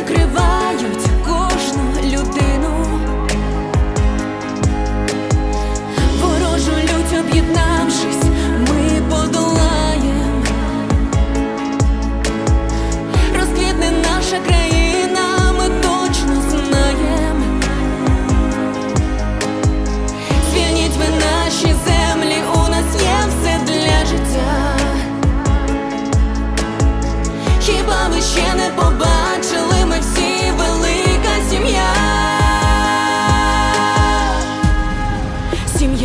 викривають.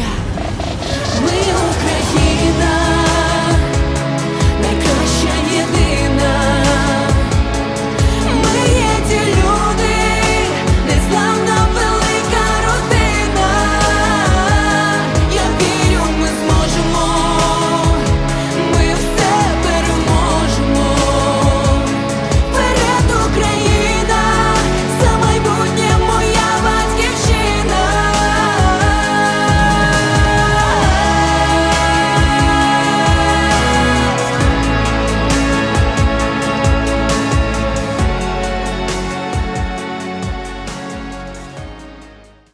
呀。